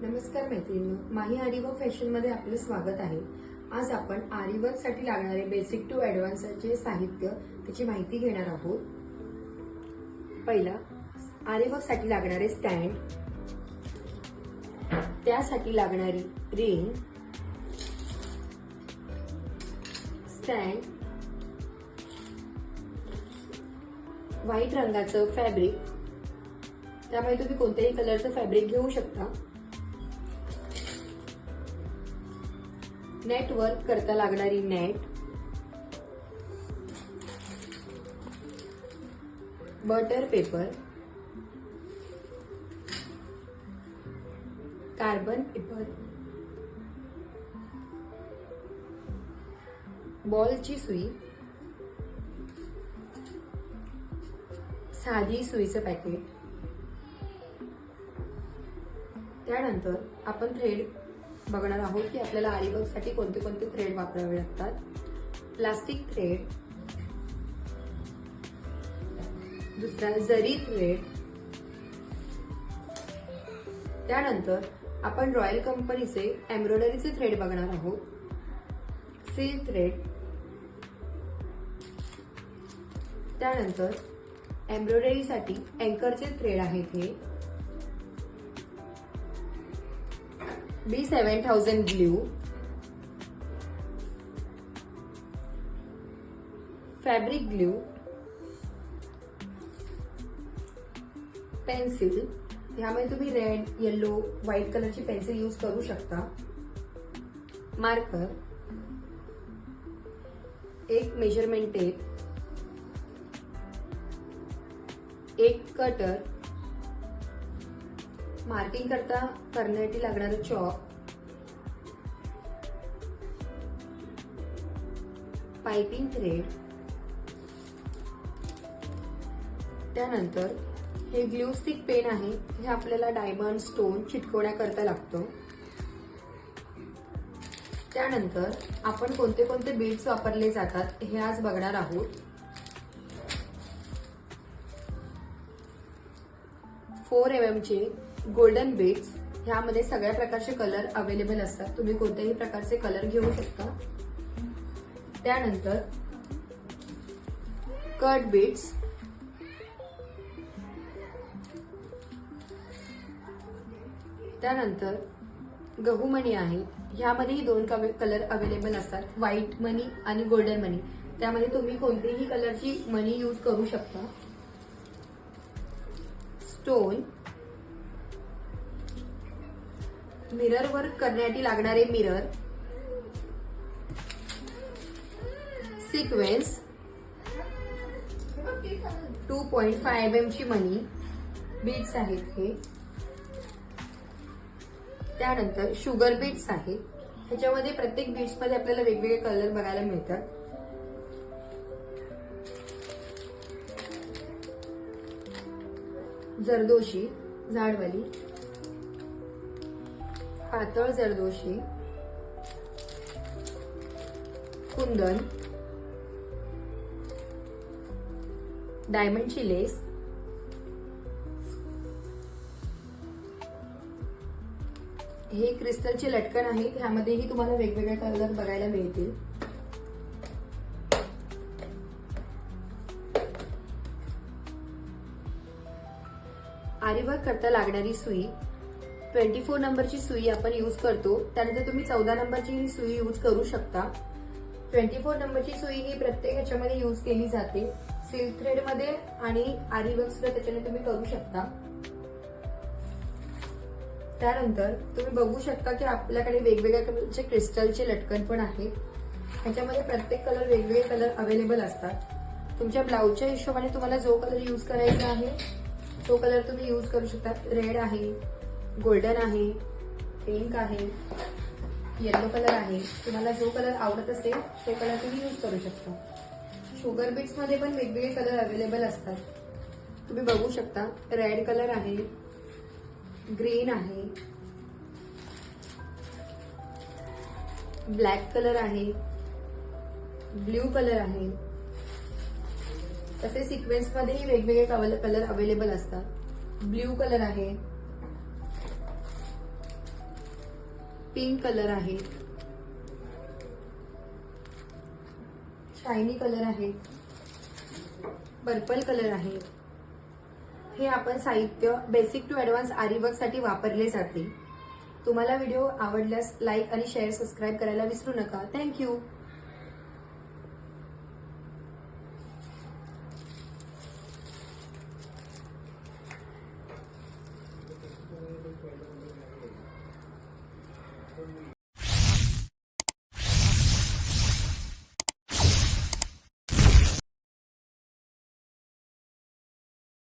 नमस्कार मैत्रिणी माही आरीवर्क फॅशनमध्ये आपलं स्वागत आहे. आज आपण आरीवर्क लागणारे बेसिक टू ॲडव्हान्सचे साहित्य त्याची माहिती घेणार आहोत. पहिला आरीवर्क लागणारे स्टँड त्यासाठी लागणारी रिंग स्टँड व्हाईट रंगाचं फॅब्रिक त्यामुळे तुम्ही कोणत्याही कलरचं फॅब्रिक घेऊ शकता. नेट वर्क करता लागणारी net. Butter paper carbon paper बॉलची सुई. साधी सुईचं पॅकेट त्यानंतर आपण थ्रेड बघणार आहोत की आपल्याला आरीवर्कसाठी कोणते कोणते थ्रेड वापरावे लागतात. प्लास्टिक थ्रेड दुसरा जरी थ्रेड त्यानंतर आपण रॉयल कंपनीचे एम्ब्रॉयडरीचे थ्रेड बघणार आहोत. सिल्क थ्रेड त्यानंतर एम्ब्रॉयडरीसाठी अँकरचे थ्रेड आहेत हे. B seven thousand glue fabric glue pencil. ह्यामध्ये तुम्ही रेड येलो व्हाईट कलरची पेन्सिल यूज करू शकता. मार्कर एक मेजरमेंट टेप एक कटर मार्किंग करता करण्यासाठी लागणारं चॉक पायपिंग थ्रेड त्यानंतर हे ग्लू स्टिक पेन आहे हे आपल्याला डायमंड स्टोन चिटकवण्याकरता लागतो. त्यानंतर आपण कोणते कोणते बीड्स वापरले जातात हे आज बघणार आहोत. फोर एम एमचे गोल्डन बीट्स ह्यामध्ये सगळ्या प्रकारचे कलर अवेलेबल असतात. तुम्ही कोणत्याही प्रकारचे कलर घेऊ शकता. त्यानंतर कट बीट्स त्यानंतर गहू मणी आहे. ह्यामध्येही दोन कलर अवेलेबल असतात. व्हाईट मनी आणि गोल्डन मनी त्यामध्ये तुम्ही कोणतीही कलरची मनी यूज करू शकता. स्टोन मिरर वर्क करण्यासाठी लागणारे mirror sequence two point five M M ची मनी बीट्स आहेत हे. त्यानंतर शुगर बीट्स आहेत. ह्याच्यामध्ये प्रत्येक बीट्समध्ये आपल्याला वेगवेगळे कलर बघायला मिळतात. जरदोशी झाडवाली. पातळ जरदोशी कुंदन डायमंडची लेस हे क्रिस्टलचे लटकन आहेत. ह्यामध्येही तुम्हाला वेगवेगळे कलर बघायला मिळतील. आरीवर करता लागणारी सुई ट्वेंटी फोर नंबरची सुई आपण यूज करतो. त्यानंतर तुम्ही चौदा नंबरची ही सुई यूज करू शकता. ट्वेंटी फोर नंबरची सुई ही प्रत्येक ह्याच्यामध्ये यूज केली जाते. सिल्क थ्रेडमध्ये आणि आरीवर्क सुद्धा त्याच्याने तुम्ही करू शकता. त्यानंतर तुम्ही बघू शकता की आपल्याकडे वेगवेगळ्या कलरचे क्रिस्टलचे लटकन पण आहेत. ह्याच्यामध्ये प्रत्येक कलर वेगवेगळे कलर अवेलेबल असतात. तुमच्या ब्लाऊजच्या हिशोबाने तुम्हाला जो कलर यूज करायचा आहे तो कलर तुम्ही यूज करू शकता. रेड आहे गोल्डन आहे पिंक आहे येलो कलर आहे. तुम्हाला जो कलर आवडत असेल तो कलर तुम्ही यूज करू शकता. शुगर बीट्समध्ये पण वेगवेगळे कलर अवेलेबल असतात. तुम्ही बघू शकता रेड कलर आहे ग्रीन आहे ब्लॅक कलर आहे ब्ल्यू कलर आहे. तसे सिक्वेन्समध्येही वेगवेगळे कलर अवेलेबल असतात. ब्ल्यू कलर आहे पिंक कलर आहे. शायनी कलर आहे. पर्पल कलर आहे. हे आपण साहित्य बेसिक टू ॲडव्हान्स आरी वापरले जाते. तुम्हाला व्हिडिओ आवडल्यास लाईक आणि शेअर सबस्क्राईब करायला विसरू नका. थँक्यू